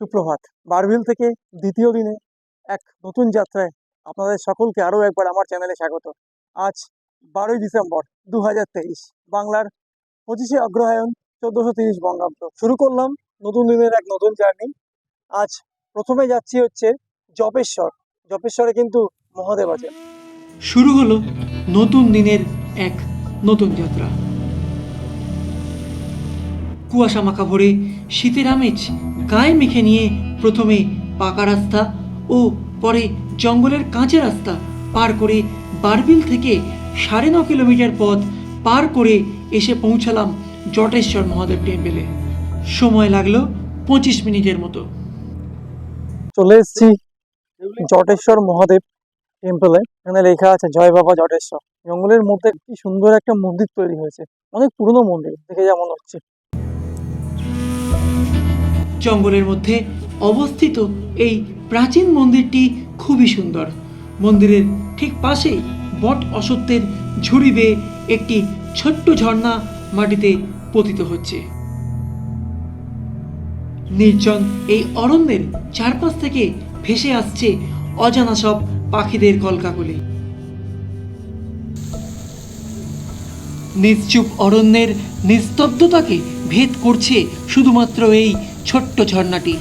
সুপ্রভাত। বারবিল থেকে দ্বিতীয় দিনে এক নতুন যাত্রায় আপনাদের সকলকে আরও একবার আমার চ্যানেলে স্বাগত। আজ বারোই ডিসেম্বর দু হাজার তেইশ, বাংলার পঁচিশে অগ্রহায়ণ চোদ্দোশো তিরিশ বঙ্গাব্দ। শুরু করলাম নতুন দিনের এক নতুন জার্নি। আজ প্রথমে যাচ্ছি হচ্ছে জপেশ্বর। জপেশ্বরে কিন্তু মহাদেব আছে শুরু হলো নতুন দিনের এক নতুন যাত্রা। কুয়াশা মাখা ভরে শীতের আমেজ গায়ে মেখে নিয়ে প্রথমে পাকা রাস্তা ও পরে জঙ্গলের কাঁচা রাস্তা পার করে বারবিল থেকে সাড়ে ন কিলোমিটার পথ পার করে এসে পৌঁছালাম জটেশ্বর মহাদেব টেম্পেলে। সময় লাগল পঁচিশ মিনিটের মতো। চলে এসেছি জটেশ্বর মহাদেব টেম্পলে। এখানে লেখা আছে, জয় বাবা জটেশ্বর। জঙ্গলের মধ্যে কি সুন্দর একটা মন্দির তৈরি হয়েছে। অনেক পুরনো মন্দির, দেখে যেমন হচ্ছে। জঙ্গলের মধ্যে অবস্থিত এই প্রাচীন মন্দিরটি খুবই সুন্দর। মন্দিরের ঠিক পাশেই বট অসত্যের ঝুড়ি বেয়ে একটি ছোট্ট ঝর্ণা মাটিতে পতিত হচ্ছে। নির্জন এই অরণ্যের চারপাশ থেকে ভেসে আসছে অজানা সব পাখিদের কলকাকলি। নিশ্চুপ অরণ্যের নিস্তব্ধতাকে ভেদ করছে শুধুমাত্র এই ছোট্ট ঝর্ণাটি।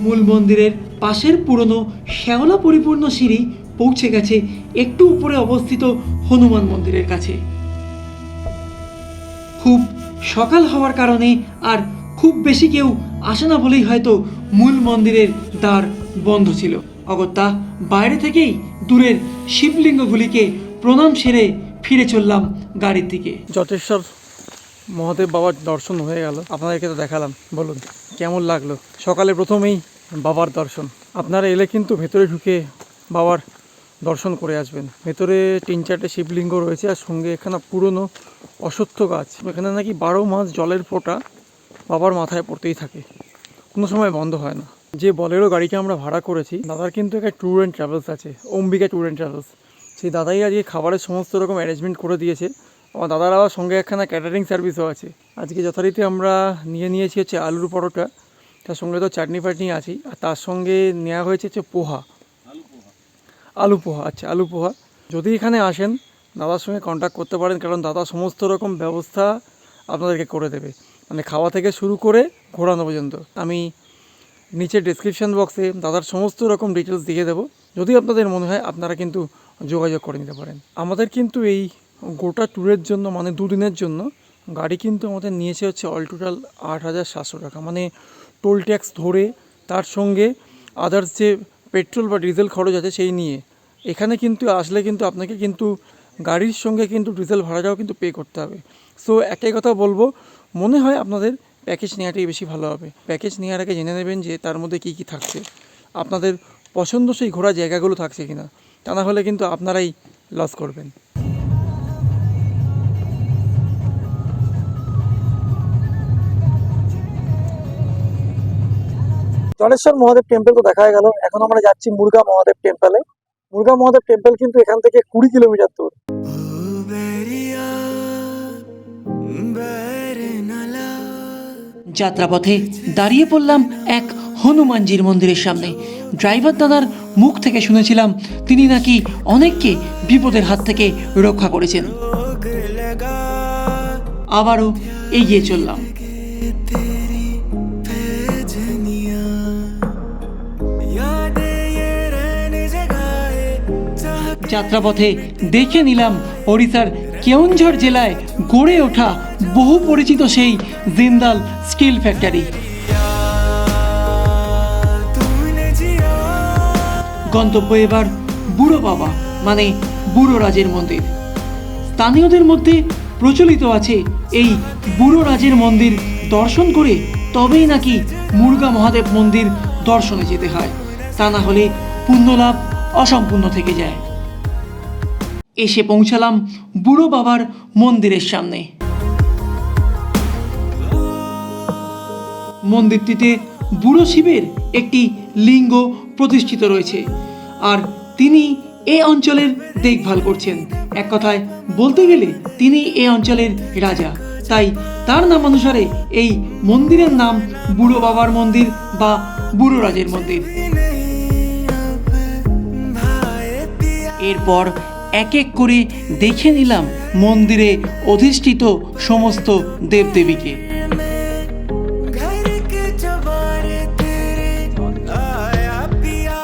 মূল মন্দিরের পাশের পুরনো শ্যাওলা পরিপূর্ণ সিঁড়ি পৌঁছে গেছে একটু উপরে অবস্থিত হনুমান মন্দিরের কাছে। খুব সকাল হওয়ার কারণে আর খুব বেশি কেউ আসে না বলেই হয়তো মূল মন্দিরের দ্বার বন্ধ ছিল। অগত্যা বাইরে থেকেই দূরের শিবলিঙ্গগুলিকে প্রণাম সেরে ফিরে চললাম গাড়ির দিকে। জটেশ্বর মহাদেব বাবার দর্শন হয়ে গেল। আপনাদেরকে তো দেখালাম। বলুন কেমন লাগল? সকালে প্রথমেই বাবার দর্শন। আপনারা এলে কিন্তু ভেতরে ঢুকে বাবার দর্শন করে আসবেন। ভেতরে তিন চারটে শিবলিঙ্গ রয়েছে আর সঙ্গে এখানে পুরনো অশ্বত্থ গাছ। এখানে নাকি বারো মাস জলের ফোঁটা বাবার মাথায় পড়তেই থাকে। কোনো সময় বন্ধ হয় না। যে বলেরও গাড়িটা আমরা ভাড়া করেছি দাদার কিন্তু একটা ট্যুর অ্যান্ড ট্রাভেলস আছে অম্বিকা ট্যুর অ্যান্ড ট্রাভেলস সেই দাদাই আজকে খাবারের সমস্ত রকম অ্যারেঞ্জমেন্ট করে দিয়েছে। আমার দাদার আবার সঙ্গে একখানা ক্যাটারিং সার্ভিসও আছে। আজকে যথারীতি আমরা নিয়ে নিয়েছি হচ্ছে আলুর পরোটা, তার সঙ্গে তো চাটনি ফাটনি আছেই, আর তার সঙ্গে নেওয়া হয়েছে হচ্ছে পোহা। আলু পোহা আচ্ছা আলু পোহা। যদি এখানে আসেন, দাদার সঙ্গে কন্ট্যাক্ট করতে পারেন, কারণ দাদা সমস্ত রকম ব্যবস্থা আপনাদেরকে করে দেবে। মানে খাওয়া থেকে শুরু করে ঘোরানো পর্যন্ত। আমি নিচে ডিসক্রিপশন বক্সে দাদার সমস্ত রকম ডিটেলস দিয়ে দেবো। যদি আপনাদের মনে হয়, আপনারা কিন্তু যোগাযোগ করে নিতে পারেন। আমাদের কিন্তু এই গোটা ট্যুরের জন্য মানে দুদিনের জন্য, গাড়ি কিন্তু আমাদের নিয়েছে হচ্ছে অল টোটাল আট হাজার সাতশো টাকা। মানে টোল ট্যাক্স ধরে তার সঙ্গে আদার্স যে পেট্রোল বা ডিজেল খরচ আছে সেই নিয়ে। এখানে কিন্তু আসলে কিন্তু আপনাকে কিন্তু গাড়ির সঙ্গে কিন্তু ডিজেল ভাড়াটাও কিন্তু পে করতে হবে। সো একই কথা বলব, মনে হয় আপনাদের প্যাকেজ নেওয়াটাই বেশি ভালো হবে। প্যাকেজ নেওয়ার আগে জেনে নেবেন যে তার মধ্যে কী কী থাকছে। আপনাদের পছন্দসই ঘোরা জায়গাগুলো থাকছে কিনা। তা না হলে কিন্তু আপনারাই লস করবেন। জলেশ্বর মহাদেব টেম্পল তো দেখা গেল। এখন আমরা যাচ্ছি মুরগা মহাদেব টেম্পলে মুরগা মহাদেব টেম্পল কিন্তু এখান থেকে কুড়ি কিলোমিটার দূর। যাত্রাপথে দাঁড়িয়ে পড়লাম এক হনুমানজির মন্দিরের সামনে। ড্রাইভার দাদার মুখ থেকে শুনেছিলাম, তিনি নাকি অনেককে বিপদের হাত থেকে রক্ষা করেছেন। আবারও এগিয়ে চললাম। যাত্রাপথে দেখে নিলাম ওড়িশার কেওনঝড় জেলায় গড়ে ওঠা বহু পরিচিত সেই জিন্দাল স্টিল ফ্যাক্টরি। গন্তব্য এবার বুড়ো বাবা মানে বুড়ো রাজের মন্দির। স্থানীয়দের মধ্যে প্রচলিত আছে এই বুড়ো রাজের মন্দির দর্শন করে তবেই নাকি মুরগা মহাদেব মন্দির দর্শনে যেতে হয়। তা না হলে পুণ্যলাভ অসম্পূর্ণ থেকে যায়। এসে পৌঁছালাম বুড়ো বাবার মন্দিরের সামনে। মন্দিরটিতে বুড়ো শিবের একটি লিঙ্গ প্রতিষ্ঠিত রয়েছে আর তিনি এ অঞ্চলের দেখভাল করছেন। এক কথায় বলতে গেলে তিনি এ অঞ্চলের রাজা। তাই তার নাম অনুসারে এই মন্দিরের নাম বুড়ো বাবার মন্দির বা বুড়ো রাজের মন্দির। এরপর এক এক করে দেখে নিলাম মন্দিরে অধিষ্ঠিত সমস্ত দেবদেবীকে घर के जवारे तेरे आया पिया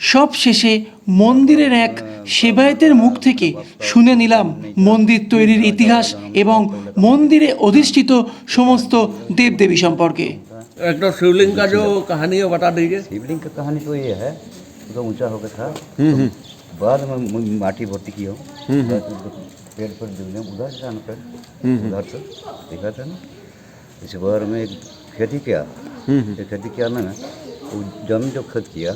সব শেষে মন্দিরের এক সেবায়েতের মুখ থেকে শুনে নিলাম মন্দির তৈরির ইতিহাস এবং মন্দিরে অধিষ্ঠিত সমস্ত দেবদেবী সম্পর্কে एक तो शिवलिंग का जो कहानी है बता दीजिए शिवलिंग का कहानी तो ये है तो ऊँचा हो गया था तो बाद में माटी भर्ती किया हूँ। पेड़ पर जुड़े उधर से आना पेड़ उधर से देखा था ना। इस बार में एक खेती किया। ये खेती किया ना वो ज़मीन जो खत किया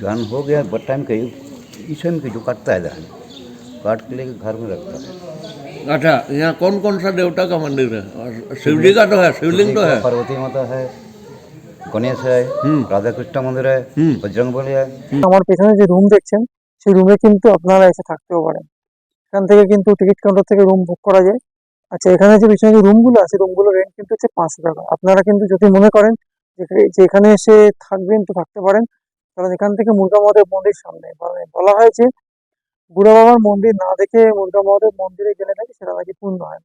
धान हो गया बट टाइम का इस टाइम के जो काटता है धान काट के लेके घर में रखता है। अच्छा यहाँ कौन कौन सा देवता का मंदिर है? और शिव का तो है शिवलिंग तो है। पार्वती माता है গণেশ হয় রাধাকৃষ্ণ মন্দির হয় বজরং বলি হয় আমার পেছনে যে রুম দেখছেন সেই রুমে কিন্তু আপনারা এসে থাকতেও পারেন। এখান থেকে কিন্তু টিকিট কাউন্টার থেকে রুম বুক করা যায়। আচ্ছা এখানে যে পিছনে যে রুমগুলো আছে রুমগুলো রেন্ট কিন্তু হচ্ছে পাঁচশো টাকা। আপনারা কিন্তু যদি মনে করেন যে এখানে এসে থাকবেন তো থাকতে পারেন। কারণ এখান থেকে মুর্গামদের মন্দির সামনে বলা হয়েছে বুড়ো বাবার মন্দির না দেখে মুরগা মহাদেব মন্দিরে গেলে নাকি সেটা নাকি পূর্ণ হয়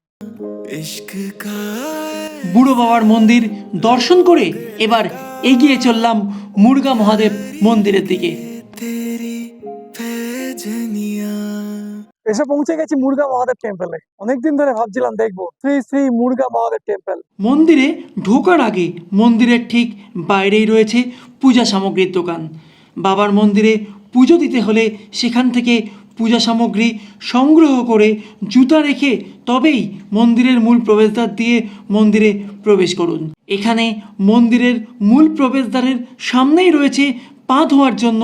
বুড়ো বাবার মন্দির দর্শন করে এবার এগিয়ে চললাম মুর্গা মহাদেব মন্দিরের দিকে। এসে পৌঁছে গেছি মুর্গা মহাদেব টেম্পলে অনেকদিন ধরে ভাবছিলাম দেখব শ্রী শ্রী মুর্গা মহাদেব টেম্পল মন্দিরে ঢোকার আগে মন্দিরের ঠিক বাইরেই রয়েছে পূজা সামগ্রীর দোকান। বাবার মন্দিরে পুজো দিতে হলে সেখান থেকে পূজা সামগ্রী সংগ্রহ করে জুতা রেখে তবেই মন্দিরের মূল প্রবেশদ্বার দিয়ে মন্দিরে প্রবেশ করুন। এখানে মন্দিরের মূল প্রবেশদ্বারের সামনেই রয়েছে পা ধোয়ার জন্য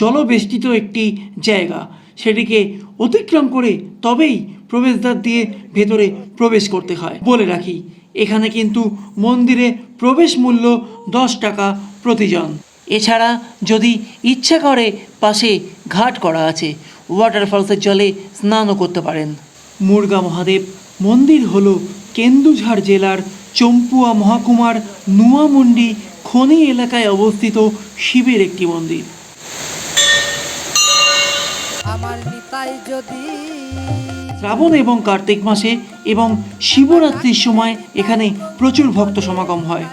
জলবেষ্টিত একটি জায়গা। সেটিকে অতিক্রম করে তবেই প্রবেশদ্বার দিয়ে ভেতরে প্রবেশ করতে হয়। বলে রাখি, এখানে কিন্তু মন্দিরে প্রবেশ মূল্য দশ টাকা প্রতিজন। এছাড়া যদি ইচ্ছা করে পাশে ঘাট করা আছে ওয়াটারফলসের জলে স্নানও করতে পারেন। মুরগা মহাদেব মন্দির হল কেন্দুঝাড় জেলার চম্পুয়া মহাকুমার নুয়ামুন্ডি খনি এলাকায় অবস্থিত শিবের একটি মন্দির। আমার নিতাই যদি শ্রাবণ এবং কার্তিক মাসে এবং শিবরাত্রির সময় এখানে প্রচুর ভক্ত সমাগম হয়।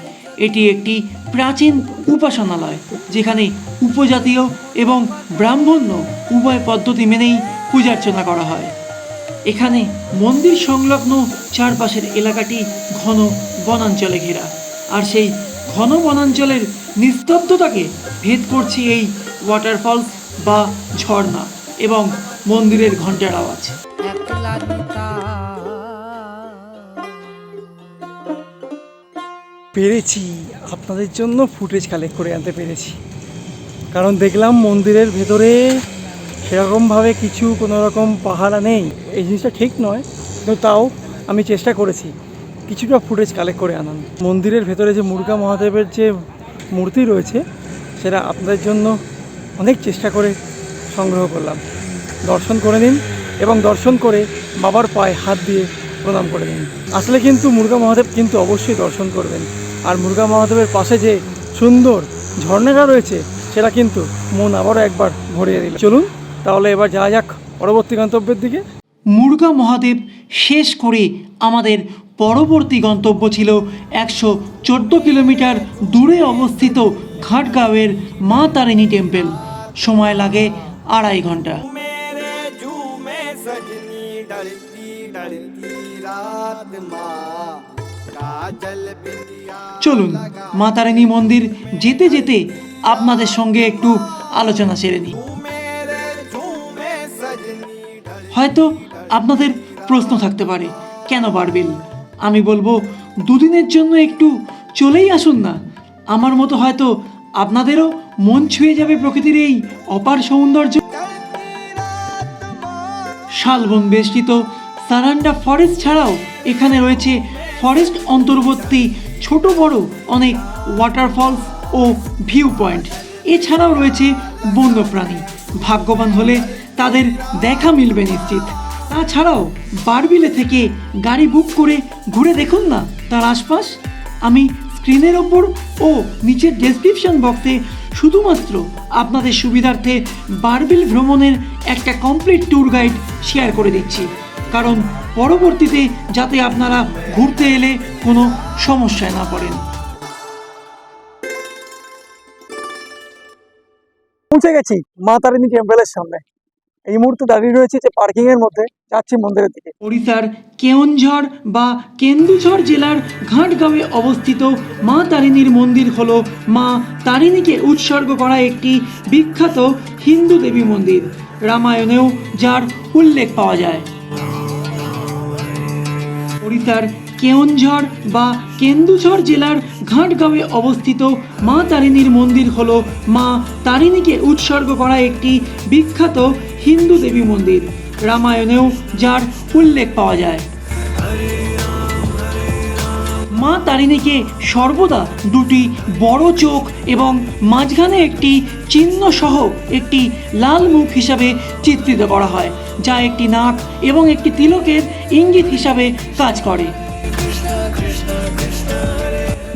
এটি একটি প্রাচীন উপাসনালয়, যেখানে উপজাতীয় এবং ব্রাহ্মণ্য উভয় পদ্ধতি মেনেই পূজার্চনা করা হয়। এখানে মন্দির সংলগ্ন চারপাশের এলাকাটি ঘন বনাঞ্চলে ঘেরা, আর সেই ঘন বনাঞ্চলের নিস্তব্ধতাকে ভেদ করছে এই ওয়াটারফলস বা ঝর্ণা এবং মন্দিরের ঘণ্টার আওয়াজ। পেরেছি। আপনাদের জন্য ফুটেজ কালেক্ট করে আনতে পেরেছি। কারণ দেখলাম মন্দিরের ভেতরে সেরকমভাবে কিছু কোনো রকম পাহারা নেই। এই জিনিসটা ঠিক নয়, কিন্তু তাও আমি চেষ্টা করেছি কিছুটা ফুটেজ কালেক্ট করে আনান মন্দিরের ভেতরে যে মুরগা মহাদেবের যে মূর্তি রয়েছে, সেটা আপনাদের জন্য অনেক চেষ্টা করে সংগ্রহ করলাম। দর্শন করে নিন এবং দর্শন করে বাবার পায়ে হাত দিয়ে প্রণাম করে নিন। আসলে কিন্তু মুরগা মহাদেব কিন্তু অবশ্যই দর্শন করবেন। আর মুরগা মহাদেবের পাশে যে সুন্দর ঝর্ণাটা রয়েছে সেটা কিন্তু মন আবারও একবার ভরিয়ে দিল। চলুন তাহলে এবার যাওয়া যাক পরবর্তী গন্তব্যের দিকে। মুরগা মহাদেব শেষ করে আমাদের পরবর্তী গন্তব্য ছিল একশো চোদ্দ কিলোমিটার দূরে অবস্থিত ঘাটগাঁওয়ের মা তারিণী টেম্পেল। সময় লাগে আড়াই ঘণ্টা। রাত মা কাজল চলুন মাতারিণী মন্দির যেতে যেতে আপনাদের সঙ্গে একটু আলোচনা সেরে নিই। হয়তো আপনাদের প্রশ্ন থাকতে পারে, কেন বাড়বেন আমি বলব, দুদিনের জন্য একটু চলেই আসুন না। আমার মতো হয়তো আপনাদেরও মন ছুঁয়ে যাবে প্রকৃতির এই অপার সৌন্দর্য। শালবন বেষ্টিত সারান্ডা ফরেস্ট ছাড়াও এখানে রয়েছে ফরেস্ট অন্তর্বর্তী ছোট বড় অনেক ওয়াটারফলস ও ভিউ পয়েন্ট এছাড়াও রয়েছে বন্যপ্রাণী। ভাগ্যবান হলে তাদের দেখা মিলবে নিশ্চিত। তাছাড়াও বারবিলে থেকে গাড়ি বুক করে ঘুরে দেখুন না তার আশপাশ। আমি স্ক্রিনের ওপর ও নিচের ডেসক্রিপশন বক্সে শুধুমাত্র আপনাদের সুবিধার্থে বারবিল ভ্রমণের একটা কমপ্লিট ট্যুর গাইড শেয়ার করে দিচ্ছি। কারণ পরবর্তীতে যাতে আপনারা ঘুরতে এলে কোনো সমস্যায় না পড়েন। পৌঁছে গেছি মা তারিণী টেম্পলের সামনে। এই মুহূর্তে দাঁড়িয়ে রয়েছে যে পার্কিং এর মধ্যে যাচ্ছি মন্দিরের দিকে। ওড়িশার কেওনঝড় বা কেন্দুঝড় জেলার ঘাটগাঁওয়ে অবস্থিত মা তারিণীর মন্দির হল মা তারিণীকে উৎসর্গ করা একটি বিখ্যাত হিন্দু দেবী মন্দির। রামায়ণেও যার উল্লেখ পাওয়া যায়। ওড়িশার কেওনঝড় বা কেন্দুঝড় জেলার ঘাটগাঁওয়ে অবস্থিত মা তারিণীর মন্দির হল মা তারিণীকে উৎসর্গ করা একটি বিখ্যাত হিন্দু দেবী মন্দির। রামায়ণেও যার উল্লেখ পাওয়া যায়। মা তারিণীকে সর্বদা দুটি বড় চোখ এবং মাঝখানে একটি চিহ্ন সহ একটি লাল মুখ হিসাবে চিত্রিত করা হয়, যা একটি নাক এবং একটি তিলকের ইঙ্গিত হিসাবে কাজ করে।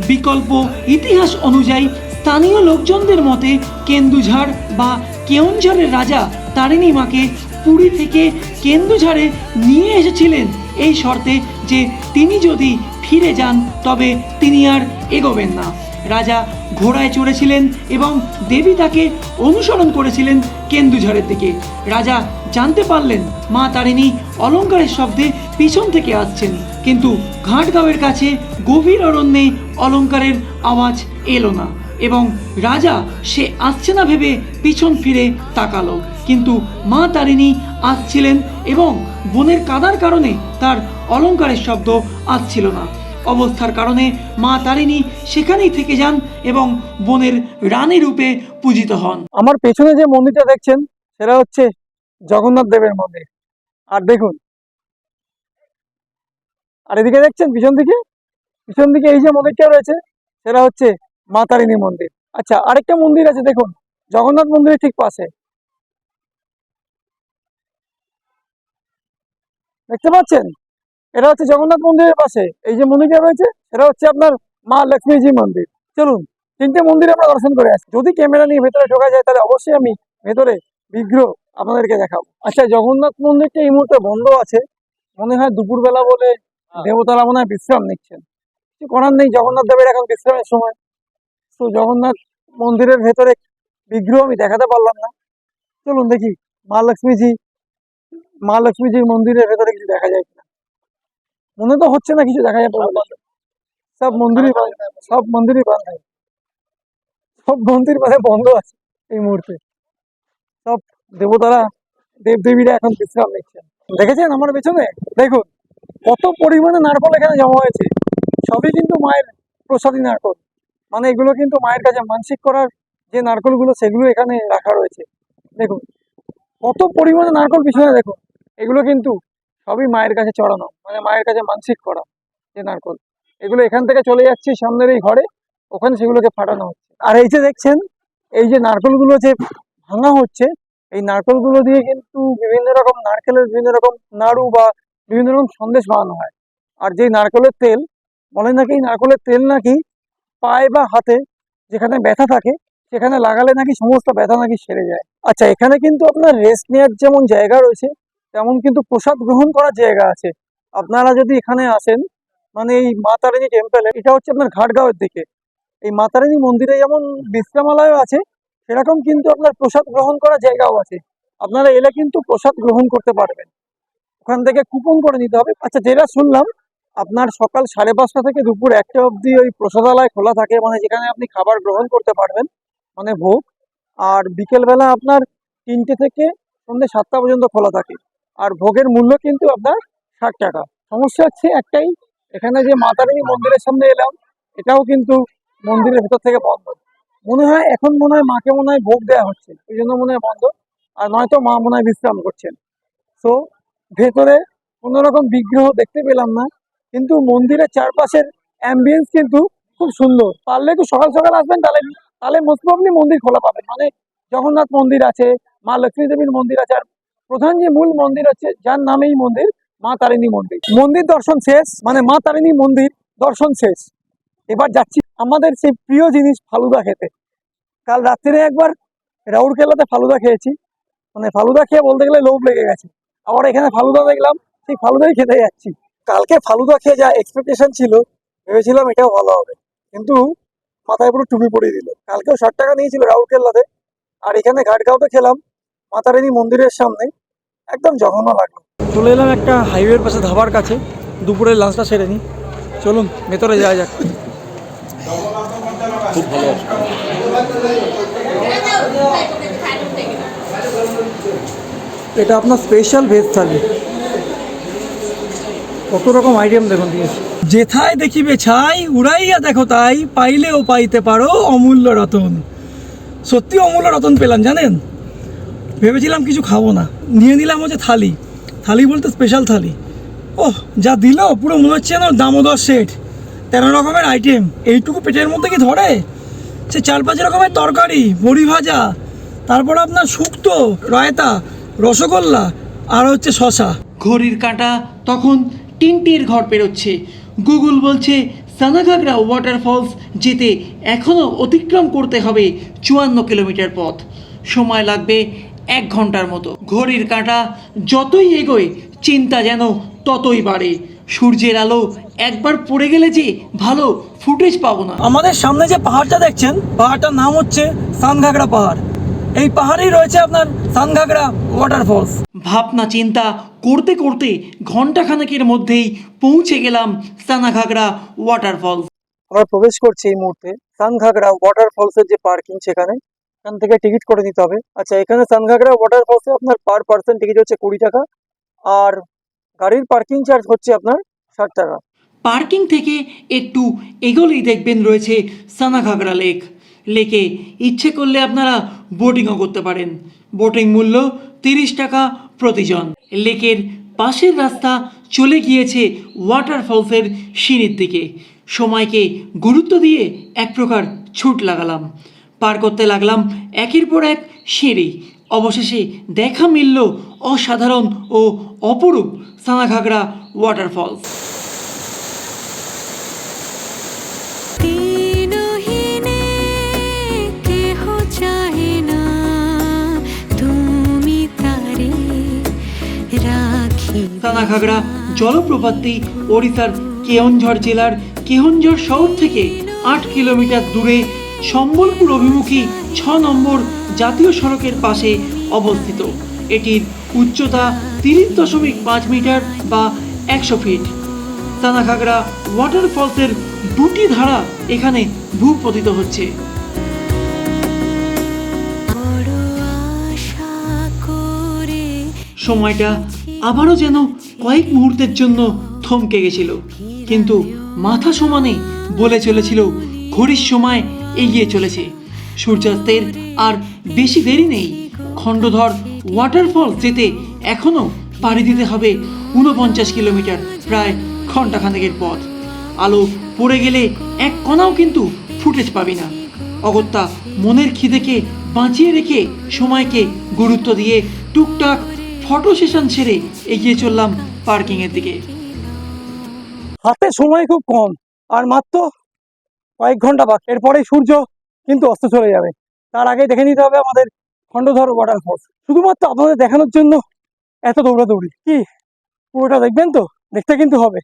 বিকল্প ইতিহাস অনুযায়ী স্থানীয় লোকজনদের মতে কেন্দুঝাড় বা কেওনঝড়ের রাজা তারিণী মাকে পুরী থেকে কেন্দুঝাড়ে নিয়ে এসেছিলেন। এই শর্তে যে তিনি যদি ফিরে যান, তবে তিনি আর এগোবেন না। রাজা ঘোড়ায় চড়েছিলেন এবং দেবী তাকে অনুসরণ করেছিলেন কেন্দুঝড়ের দিকে। রাজা জানতে পারলেন, মা তারিণী অলঙ্কারের শব্দে পিছন থেকে আসছেন। কিন্তু ঘাটগাঁওয়ের কাছে গভীর অরণ্যে অলঙ্কারের আওয়াজ এলো না এবং রাজা সে আসছে না ভেবে পিছন ফিরে তাকালো। কিন্তু মা তারিণী আসছিলেন এবং বনের কাদার কারণে তার অলঙ্কারের শব্দ আসছিল না। অবস্থার কারণে মা তারিণী সেখানেই থেকে যান এবং বনের রানী রূপে পূজিত হন। আমার পেছনে যে মন্দিরটা দেখছেন, সেটা হচ্ছে জগন্নাথ দেবের মন্দির। আর দেখুন, আর এদিকে দেখছেন, পিছন দিকে? পিছন দিকে এই যে মন্দিরটা রয়েছে, সেটা হচ্ছে মা তারিণী মন্দির। আচ্ছা আরেকটা মন্দির আছে, দেখুন, জগন্নাথ মন্দিরের ঠিক পাশে। দেখতে পাচ্ছেন? এটা হচ্ছে জগন্নাথ মন্দিরের পাশে। এই যে মন্দিরটা রয়েছে সেটা হচ্ছে আপনার মা লক্ষ্মীজি মন্দির। চলুন তিনটে মন্দির আমরা দর্শন করে আসি। যদি ক্যামেরা নিয়ে ভেতরে ঢোকা যায় তাহলে অবশ্যই আমি ভেতরে বিগ্রহ আপনাদেরকে দেখাবো। আচ্ছা জগন্নাথ মন্দিরটা এই মুহূর্তে বন্ধ আছে। মনে হয় দুপুরবেলা বলে দেবতারা মনে হয় বিশ্রাম নিচ্ছেন। কিছু করার নেই জগন্নাথ দেবের এখন বিশ্রামের সময়। তো জগন্নাথ মন্দিরের ভেতরে বিগ্রহ আমি দেখাতে পারলাম না। চলুন দেখি মা লক্ষ্মীজি মা লক্ষ্মীজির মন্দিরের ভেতরে কিছু দেখা যায় মনে তো হচ্ছে না কিছু দেখা যাবে। সব মন্দিরই সব মন্দিরই বন্ধ। সব মন্দির মানে বন্ধ আছে এই মুহূর্তে। সব দেবতারা দেবদেবীরা এখন বিশ্রাম নিচ্ছেন। দেখেছেন আমার পেছনে? দেখুন কত পরিমাণে নারকল এখানে জমা হয়েছে। সবই কিন্তু মায়ের প্রসাদী নারকল। মানে এগুলো কিন্তু মায়ের কাছে মানসিক করার যে নারকলগুলো সেগুলো এখানে রাখা রয়েছে। দেখুন কত পরিমাণে নারকল পিছনে দেখুন। এগুলো কিন্তু সবই মায়ের কাছে চড়ানো মানে মায়ের কাছে মানসিক করা, যে নারকল এগুলো এখান থেকে চলে যাচ্ছে, সামনের এই ঘরে, ওখানে সেগুলোকে ফাটানো হচ্ছে। আর এই যে দেখছেন, এই যে নারকলগুলো যে ভাঙা হচ্ছে, এই নারকলগুলো দিয়ে কিন্তু বিভিন্ন রকম নারকেলের, বিভিন্ন রকম নাড়ু বা বিভিন্ন রকম সন্দেশ বানানো হয়। আর যেই নারকেলের তেল, বলে নাকি নারকেলের তেল নাকি পায়ে বা হাতে যেখানে ব্যথা থাকে, সেখানে লাগালে নাকি সমস্ত ব্যথা নাকি সেরে যায়। আচ্ছা এখানে কিন্তু আপনার রেস্ট নেওয়ার যেমন জায়গা রয়েছে তেমন কিন্তু প্রসাদ গ্রহণ করার জায়গা আছে। আপনারা যদি এখানে আসেন মানে এই মা তারিণী টেম্পলে এটা হচ্ছে আপনার ঘাটগাঁওয়ের দিকে। এই মা মন্দিরে যেমন বিশ্রামালয় আছে, সেরকম কিন্তু আপনার প্রসাদ গ্রহণ করার জায়গাও আছে। আপনারা এলে কিন্তু প্রসাদ গ্রহণ করতে পারবেন। ওখান থেকে কুপন করে নিতে হবে। আচ্ছা যেটা শুনলাম, আপনার সকাল সাড়ে পাঁচটা থেকে দুপুর একটা অবধি ওই প্রসাদালয় খোলা থাকে মানে যেখানে আপনি খাবার গ্রহণ করতে পারবেন মানে ভোগ। আর বিকেলবেলা আপনার তিনটে থেকে সন্ধ্যে সাতটা পর্যন্ত খোলা থাকে। আর ভোগের মূল্য কিন্তু আপনার ষাট টাকা। সমস্যা হচ্ছে একটাই, এখানে যে মাতারিণী মন্দিরের সামনে এলাম, এটাও কিন্তু মন্দিরের ভেতর থেকে বন্ধ। মনে হয়, এখন মনে হয় মাকে মনে হয় ভোগ দেওয়া হচ্ছে, এই জন্য মনে হয় বন্ধ। আর নয়তো মা মনে হয় বিশ্রাম করছেন। তো ভেতরে কোনো রকম বিগ্রহ দেখতে পেলাম না, কিন্তু মন্দিরের চারপাশের অ্যাম্বিয়েন্স কিন্তু খুব সুন্দর। পারলে একটু সকাল সকাল আসবেন, তাহলে তাহলে মোস্ট প্রবলি মন্দির খোলা পাবেন। মানে জগন্নাথ মন্দির আছে, মা লক্ষ্মী দেবীর মন্দির আছে, আর প্রধান যে মূল মন্দির আছে, যার নামেই মন্দির মা তারিণী মন্দির। মন্দির দর্শন শেষ মানে মা তারিণী মন্দির দর্শন শেষ। এবার যাচ্ছি আমাদের সেই প্রিয় জিনিস ফালুদা খেতে। কাল রাত্রিরে একবার রাউরকেলাতে ফালুদা খেয়েছি। মানে ফালুদা খেয়ে বলতে গেলে লোভ লেগে গেছে। আবার এখানে ফালুদা দেখলাম, সেই ফালুদাই খেতে যাচ্ছি। কালকে ফালুদা খেয়ে যা এক্সপেকটেশন ছিল, ভেবেছিলাম এটাও ভালো হবে। কিন্তু মাথায় পুরো টুপি পরিয়ে দিল। কালকেও ষাট টাকা নিয়েছিল রাউরকেল্লাতে আর এখানে ঘাটগাঁওতে খেলাম মাতারানী মন্দিরের সামনে। একদম জঘন্য লাগল। চলে এলাম একটা হাইওয়ের পাশে ধাবার কাছে। দুপুরের লাঞ্চটা সেরে নিই চলুন ভেতরে যাওয়া যাক। খুব ভালো এটা আপনার স্পেশাল ভেজ থালি কত রকম আইটেম দেখুন দিয়েছে যেথায় দেখিবে ছাই উড়াইয়া দেখো তাই পাইলেও পাইতে পারো অমূল্য রতন। সত্যি অমূল্য রতন পেলাম জানেন? ভেবেছিলাম কিছু খাব না। নিয়ে নিলাম হচ্ছে থালি। থালি বলতে স্পেশাল থালি। ওহ, যা দিল, পুরো মনে হচ্ছে না দামোদর সেট তেরো রকমের আইটেম এইটুকু পেটের মধ্যে কি ধরে? সে চার পাঁচ রকমের তরকারি বড়ি ভাজা, তারপর আপনার শুক্তো, রায়তা, রসগোল্লা আর হচ্ছে শশা ঘড়ির কাঁটা তখন তিনটির ঘর পেরোচ্ছে। গুগল বলছে, সানাঘাগরা ওয়াটারফলস যেতে এখনও অতিক্রম করতে হবে চুয়ান্ন কিলোমিটার পথ। সময় লাগবে এক ঘণ্টার মতো। ঘড়ির কাঁটা যতই এগোয় চিন্তা যেন ততই বাড়ে। সূর্যের আলো একবার পড়ে গেলে যে ভালো ফুটেজ পাবো না। আমাদের সামনে যে পাহাড়টা দেখছেন পাহাড়টার নাম হচ্ছে সানঘাগড়া পাহাড়। এই পাহাড়েই রয়েছে আপনার সানঘাগড়া ওয়াটারফলস ভাবনা চিন্তা করতে করতে ঘন্টাখানেকের মধ্যেই পৌঁছে গেলাম সানাঘাগড়া ওয়াটারফলস আমরা প্রবেশ করছি এই মুহূর্তে সানঘাগড়া ওয়াটারফলসের যে পার্কিং সেখানে। এখান থেকে টিকিট করে নিতে হবে। আচ্ছা এখানে সানঘাগড়া ওয়াটারফলসে আপনার পার পার্সন টিকিট হচ্ছে কুড়ি টাকা আর গাড়ির পার্কিং চার্জ হচ্ছে আপনার ষাট টাকা। পার্কিং থেকে একটু এগোলেই দেখবেন রয়েছে সানাঘাগড়া লেক লেকে ইচ্ছে করলে আপনারা বোটিংও করতে পারেন। বোটিং মূল্য তিরিশ টাকা প্রতিজন। লেকের পাশের রাস্তা চলে গিয়েছে ওয়াটারফলসের সিঁড়ির দিকে। সময়কে গুরুত্ব দিয়ে এক প্রকার ছুট লাগালাম। পার করতে লাগলাম একের পর এক সিঁড়ি। অবশেষে দেখা মিলল অসাধারণ ও অপরূপ সানাঘাগড়া ওয়াটারফলস সানাঘাগড়া জলপ্রপাতটি ওড়িশার কেওনঝড় জেলার কেওনঝড় শহর থেকে আট কিলোমিটার দূরে সম্বলপুর অভিমুখী ছ নম্বর জাতীয় সড়কের পাশে অবস্থিত। এটির উচ্চতা তিরিশ দশমিক পাঁচ মিটার বা একশো ফিট। সানাঘাগড়া ওয়াটারফলসের দুটি ধারা এখানে ভূপতিত হচ্ছে। সময়টা আবারও যেন কয়েক মুহূর্তের জন্য থমকে গেছিল। কিন্তু মাথা সমানে বলে চলেছিল ঘড়ির সময় এগিয়ে চলেছে। সূর্যাস্তের আর বেশি দেরি নেই। খণ্ডধর ওয়াটারফল যেতে এখনও পাড়ি দিতে হবে ঊনপঞ্চাশ কিলোমিটার, প্রায় ঘন্টাখানেকের পথ। আলো পড়ে গেলে এক কণাও কিন্তু ফুটেজ পাবি না। অগত্যা মনের খিদেকে বাঁচিয়ে রেখে সময়কে গুরুত্ব দিয়ে টুকটাক ফটো সেশন ছেড়ে এগিয়ে চললাম পার্কিংয়ের দিকে। হাতে সময় খুব কম, আর মাত্র কয়েক ঘণ্টা বাকি। এরপরেই সূর্য কিন্তু অস্ত চলে যাবে। তার আগে দেখে নিতে হবে আমাদের খণ্ডধর ওয়াটারফলস শুধুমাত্র আপনাদের দেখানোর জন্য এত দৌড়াদৌড়ি। কি? পুরোটা দেখবেন তো? দেখতে কিন্তু হবে।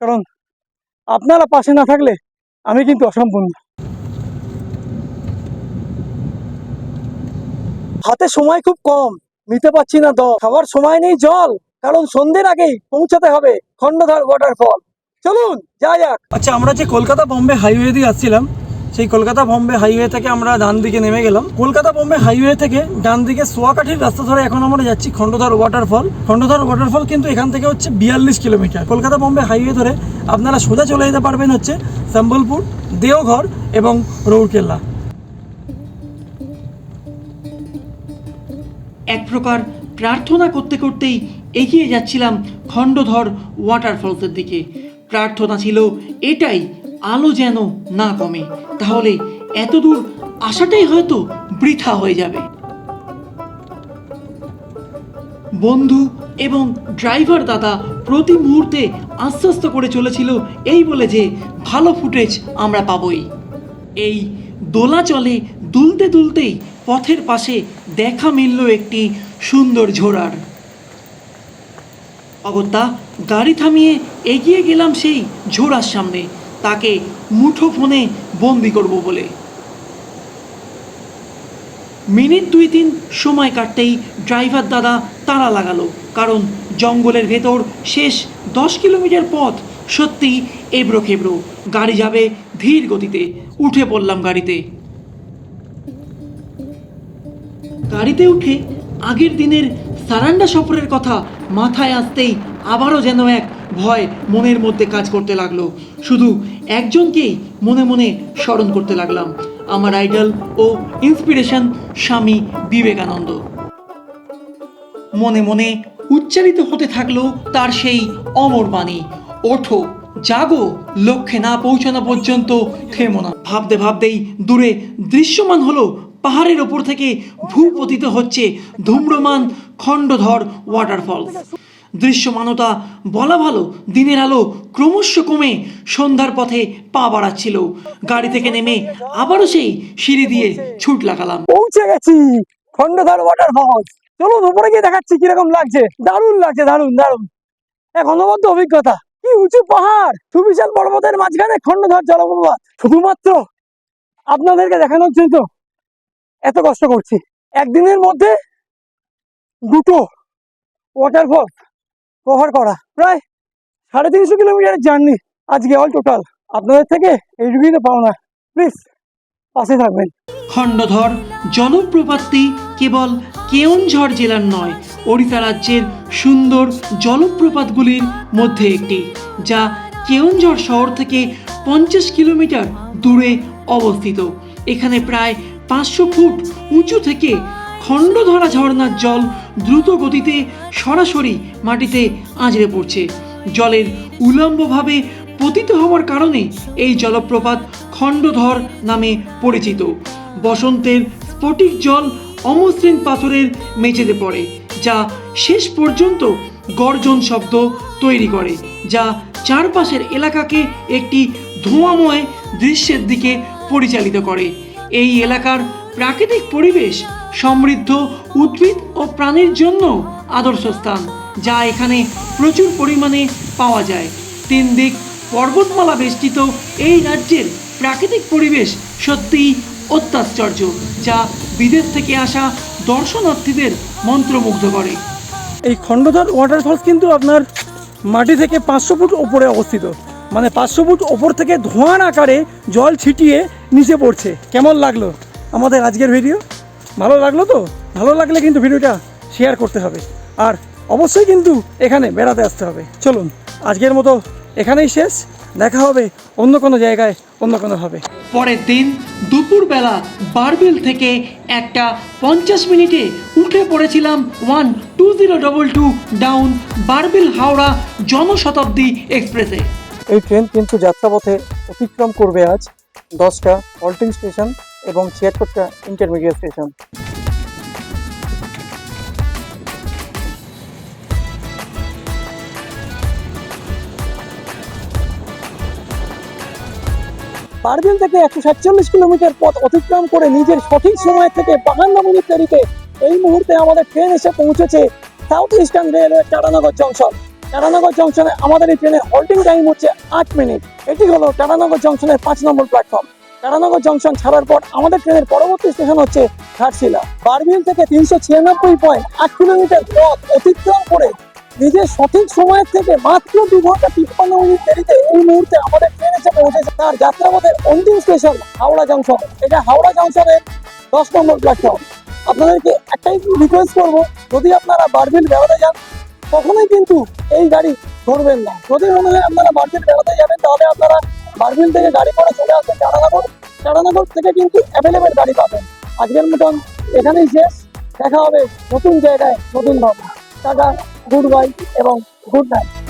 কারণ আপনারা পাশে না থাকলে আমি কিন্তু অসম্পূর্ণ। হাতে সময় খুব কম। নিতে পারছি না দল খাওয়ার সময় নেই জল। কারণ সন্ধ্যের আগেই পৌঁছাতে হবে খণ্ডধর ওয়াটারফল চলুন যা যাক। আচ্ছা আমরা যে কলকাতা বম্বে হাইওয়ে দিয়ে আসছিলাম সেই কলকাতা বম্বে হাইওয়ে থেকে আমরা ডান দিকে নেমে গেলাম। কলকাতা বম্বে হাইওয়ে থেকে ডান দিকে সোয়াকাঠির রাস্তা ধরে এখন আমরা যাচ্ছি খণ্ডধর ওয়াটারফল। খণ্ডধর ওয়াটারফল কিন্তু এখান থেকে হচ্ছে বিয়াল্লিশ কিলোমিটার। কলকাতা বম্বে হাইওয়ে ধরে আপনারা সোজা চলে যেতে পারবেন হচ্ছে সম্বলপুর দেওঘর এবং রৌরকেল্লা। এক প্রকার প্রার্থনা করতে করতেই এগিয়ে যাচ্ছিলাম খণ্ডধর ওয়াটারফলসের দিকে। প্রার্থনা ছিল, এটাই আলো যেন না কমে। তাহলে এত দূর আসাটাই হয়তো বৃথা হয়ে যাবে। বন্ধু এবং ড্রাইভার দাদা প্রতি মুহূর্তে আশ্বস্ত করে চলেছিল এই বলে যে, ভালো ফুটেজ আমরা পাবই। এই দোলা চলে দুলতে দুলতেই পথের পাশে দেখা মিলল একটি সুন্দর ঝোড়ার। অগত্যা গাড়ি থামিয়ে এগিয়ে গেলাম সেই ঝোড়ার সামনে। তাকে মুঠো ফোনে বন্দি করব বলে। মিনিট দুই তিন সময় কাটতেই ড্রাইভার দাদা তাড়া লাগালো, কারণ জঙ্গলের ভেতর শেষ দশ কিলোমিটার পথ সত্যি এবড়ো খেবড়ো গাড়ি যাবে ধীর গতিতে, উঠে পড়লাম গাড়িতে। গাড়িতে উঠে আগের দিনের সারান্ডা সফরের কথা মাথায় আসতেই আবারও যেন এক ভয় মনের মধ্যে কাজ করতে লাগল। শুধু একজনকেই মনে মনে স্মরণ করতে লাগলাম, আমার আইডল ও ইন্সপিরেশন স্বামী বিবেকানন্দ। মনে মনে উচ্চারিত হতে থাকল তার সেই অমর বাণী, ওঠো, জাগো, লক্ষ্যে না পৌঁছানো পর্যন্ত থেমো না। ভাবতে ভাবতেই দূরে দৃশ্যমান হলো পাহাড়ের ওপর থেকে ভূপতিত হচ্ছে ধূম্রমান খণ্ডধর ওয়াটারফল দৃশ্যমানতা বলা ভালো, দিনের আলো ক্রমশ কমে সন্ধ্যার পথে পা বাড়াচ্ছিল। গাড়ি থেকে নেমে আবারও সেই সিঁড়ি দিয়ে ছুট লাগালাম। পৌঁছে গেছি খন্ডধার ওয়াটার ফলস চলুন, উপরে গিয়ে দেখাচ্ছি কীরকম লাগছে। দারুণ লাগছে, দারুণ দারুণ। এক অনবদ্য অভিজ্ঞতা। কি উঁচু পাহাড়! সুবিশাল পর্বতের মাঝখানে খন্ডধার জলপ্রপাত। শুধুমাত্র আপনাদেরকে দেখানোর জন্য এত কষ্ট করছি। একদিনের মধ্যে দুটো। ওয়াটারফল কভার করা। প্রায় সাড়ে তিনশো কিলোমিটারের জার্নি আজকে অল টোটাল আপনাদের থেকে এইটুকুই তো পাও না প্লিজ পাশে থাকবেন। খণ্ডধর জলপ্রপাতটি কেবল কেওনঝড় জেলার নয়, ওড়িশা রাজ্যের সুন্দর জলপ্রপাতগুলির মধ্যে একটি, যা কেওনঝড় শহর থেকে পঞ্চাশ কিলোমিটার দূরে অবস্থিত। এখানে প্রায় পাঁচশো ফুট উঁচু থেকে খণ্ডধরা ঝর্ণার জল দ্রুত গতিতে সরাসরি মাটিতে আঁচড়ে পড়ছে। জলের উলম্বভাবে পতিত হওয়ার কারণে এই জলপ্রপাত খণ্ডধর নামে পরিচিত। বসন্তের স্ফটিক জল অমসৃণ পাথরের মেঝেতে পড়ে, যা শেষ পর্যন্ত গর্জন শব্দ তৈরি করে, যা চারপাশের এলাকাকে একটি ধোঁয়াময় দৃশ্যের দিকে পরিচালিত করে। এই এলাকার প্রাকৃতিক পরিবেশ সমৃদ্ধ, উদ্ভিদ ও প্রাণীর জন্য আদর্শ স্থান, যা এখানে প্রচুর পরিমাণে পাওয়া যায়। তিন দিক পর্বতমালা বেষ্টিত এই রাজ্যের প্রাকৃতিক পরিবেশ সত্যিই অত্যাশ্চর্য, যা বিদেশ থেকে আসা দর্শনার্থীদের মন্ত্রমুগ্ধ করে। এই খণ্ডধর ওয়াটারফলস কিন্তু আপনার মাটি থেকে পাঁচশো ফুট ওপরে অবস্থিত। মানে পাঁচশো ফুট ওপর থেকে ধোঁয়ার আকারে জল ছিটিয়ে নিচে পড়ছে। কেমন লাগল আমাদের আজকের ভিডিও ভালো লাগল তো? ভালো লাগলে কিন্তু ভিডিওটা শেয়ার করতে হবে। আর অবশ্যই কিন্তু এখানে বেড়াতে আসতে হবে। চলুন আজকের মতো এখানেই শেষ। দেখা হবে অন্য কোনো জায়গায় অন্য কোনোভাবে পরের দিন দুপুরবেলা বারবিল থেকে একটা পঞ্চাশ মিনিটে উঠে পড়েছিলাম one two zero double two down Barbil Howrah Janshatabdi এক্সপ্রেসে। এই ট্রেন কিন্তু যাত্রাপথে অতিক্রম করবে আজ দশটা হল্টিং স্টেশন। এবং ছিয়াত্তরটা ইন্টারমিডিয়েট স্টেশন বারবিল থেকে একশো সাতচল্লিশ কিলোমিটার পথ অতিক্রম করে নিজের সঠিক সময় থেকে বাহান্ন মিনিট দেরিতে এই মুহূর্তে আমাদের ট্রেন এসে পৌঁছেছে south eastern railway Tatanagar junction Tatanagar জংশনে আমাদের এই ট্রেনের হোল্ডিং টাইম হচ্ছে আট মিনিট। এটি হলো টাটানগর জংশনের পাঁচ নম্বর প্ল্যাটফর্ম টাটানগর জংশন ছাড়ার পর আমাদের ট্রেনের পরবর্তী স্টেশন হচ্ছে ঘাটশিলা। বারবিল থেকে তিনশো ছিয়ানব্বই পয়েন্ট আট কিলোমিটার পথ অতিক্রম করে নিজের সঠিক সময়ের থেকে মাত্র দু ঘণ্টা তিপ্পান্ন মিনিট দেরিতে এই মুহূর্তে আমাদের ট্রেন এসে পৌঁছেছে তার যাত্রাপথের অন্তিম স্টেশন, হাওড়া জংশন। এটা হাওড়া জংশনের দশ নম্বর প্ল্যাটফর্ম আপনাদেরকে একটাই রিকোয়েস্ট করব, যদি আপনারা বারবিল বেড়াতে যান কখনোই কিন্তু এই গাড়ি ধরবেন না। যদি মনে হয় আপনারা বারবিল বেড়াতে যাবেন, তাহলে আপনারা বারবিল থেকে গাড়ি করে চলে আসবেন। টাটানগর টাটানগর থেকে কিন্তু অ্যাভেলেবেল গাড়ি পাবেন। আজকের মতন এখানেই শেষ। দেখা হবে নতুন জায়গায় নতুন ভাবে টাটা গুড বাই এবং গুড নাইট